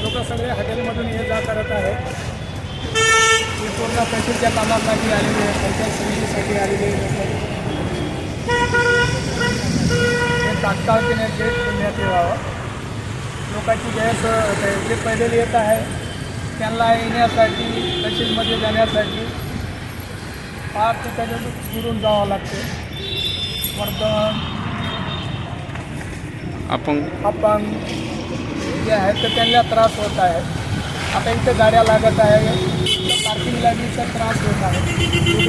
लोक सगळे हॉटेलमधून ये जा करत आहेत पूर्ण पैसेच्या कामासाठी आलेले पंचायत समितीसाठी आलेले तात्काळ तिने गेट पुण्यात येवावं. लोकांची गैस जे पैदल येत आहे त्यांना येण्यासाठी तहसीलमध्ये जाण्यासाठी पाच त्याच्यातून फिरून जावं लागते. वर्धन आपण अपंग. जे आहेत तर त्यांना त्रास होत आहे. आता इथं गाड्या लागत आहे. पार्किंगला इथं त्रास होत आहे.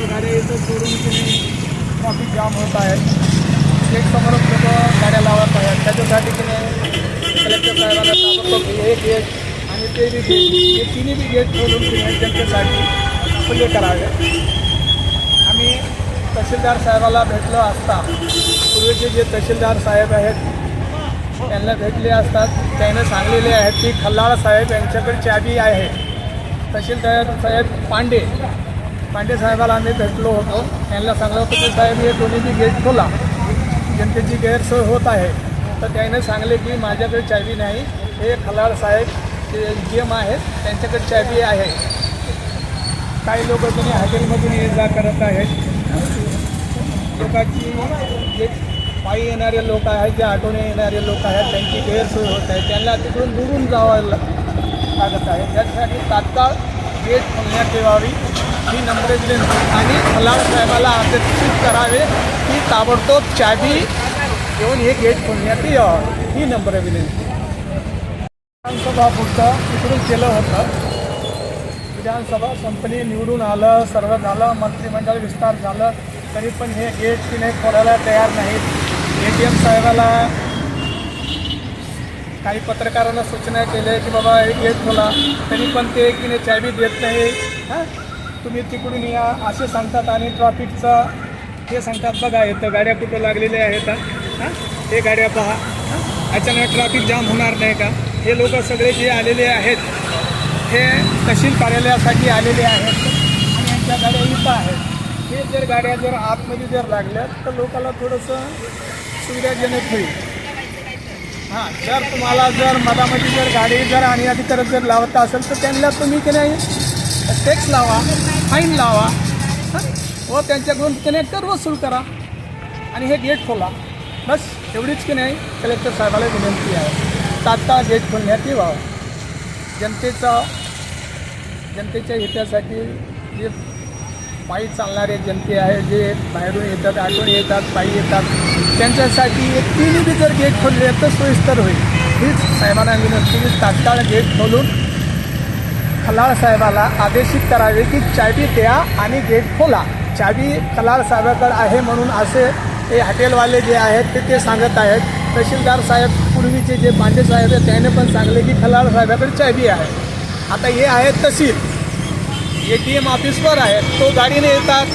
गाड्या इथं सोडून तुम्ही ट्रॉफिक जाम होत आहे. एक समोरच लोक गाड्या लावत आहेत. त्याच्यासाठी की नाही कलेक्टर साहेबांना ताबडतोब एक आणि ते बी गेट तिन्ही बी गेट खोलून तिने त्यांच्यासाठी खुले करावे. आम्ही तहसीलदार साहेबाला भेटलो असता. पूर्वीचे जे तहसीलदार साहेब आहेत त्यांना भेटले असतात. त्याने सांगलेले आहेत की खल्लाळ साहेब यांच्याकडे चाबी आहे. तहसीलदार साहेब पांडे पांडे साहेबाला आम्ही भेटलो होतो. त्यांना सांगलं होतं की साहेब हे दोन्ही बी गेट खोला. जनतेची गैरसोय होत आहे. तर त्याने सांगले की माझ्याकडे चाबी नाही. हे खल्लाळ साहेब जे जी एम आहेत त्यांच्याकडे चाबी आहे. काही लोक तुम्ही हॉटेलमधून ये जा करत आहेत. लोकांची जे पायी येणारे लोक आहेत जे ऑटोने येणारे लोक आहेत त्यांची गैरसोय होत आहे. त्यांना तिकडून दुरून जावं लागत आहे. त्यासाठी तात्काळ गेट खोलण्यात ठेवावी ही नम्र विनंती. आणि खलाळ साहेबाला आकर्षित करावे. की ताबडतोब चाबी घेऊन हे गेट खोलण्यात यावं. ही नम्र विनंती. विधानसभा पुढचं तिकडून केलं होतं. विधानसभा संपली निवडून आलं सर्व झालं मंत्रिमंडळ विस्तार झालं तरी पण हे गेट की नाही खोलायला तयार नाहीत. ए टी एम साहेबाला काही पत्रकारांना सूचना केल्या की बाबा हे बोला. तरी पण ते की नाही चायबी देत नाही. हां? तुम्ही तिकडून या असे सांगतात. आणि ट्रॉफिकचं हे सांगतात बघा येतं गाड्या कुठं लागलेल्या आहेत हां? हे? गाड्या पहा. हां? अचानक ट्रॅफिक जाम होणार नाही का? हे लोक सगळे जे आलेले आहेत हे तहसील कार्यालयासाठी आलेले आहेत. आणि यांच्या गाड्या इथं आहेत. हे जर गाड्या जर आतमध्ये जर लागल्या तर लोकांना थोडंसं सुविधाजनक होईल हां जर तुम्हाला जर मधामध्ये जर गाडी जर आणि अधिकारत जर लावत असेल तर त्यांना तुम्ही की नाही टॅक्स लावा फाईन लावा. हां व त्यांच्याकडून कनेक्टर वसूल करा. आणि हे गेट खोला. बस एवढीच की नाही कलेक्टर साहेबाला विनंती आहे. तात्काळ गेट खोलण्यात येवा. जनतेचा जनतेच्या हितासाठी जे पायी चालणारे जनते आहे जे बाहेरून येतात आठवण येतात पायी येतात त्यांच्यासाठी एक तिन्ही बी जर गेट खोलले तर सोयीस्तर होईल. हीच साहेबांना विनंती. तात्काळ गेट खोलून खलाळ साहेबाला आदेशित करावे की चावी द्या आणि गेट खोला. चावी खलाळ साहेबाकडे आहे म्हणून असे हे हॉटेलवाले जे आहेत ते ते सांगत आहेत. तहसीलदार साहेब पूर्वीचे जे पांडे साहेब आहेत त्याने पण सांगले की खलाळ साहेबाकडे चावी आहे. आता हे आहेत तहसील. ए टी एम ऑफिसवर आहे तो गाडीने येतात.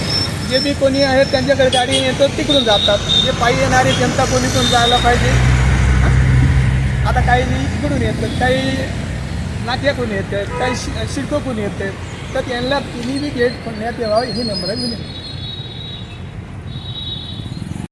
जे बी कोणी आहेत त्यांच्याकडे गाडी येतात तिकडून जातात. जे पायी येणारी जनता कोणीतून जायला पाहिजे? आता काही इकडून येतात काही नाट्याकडून येतात काही शि शिल्पकून येतात तर त्यांना तिन्ही बी गेट खोलण्यात यावं ही नंबर विनंती.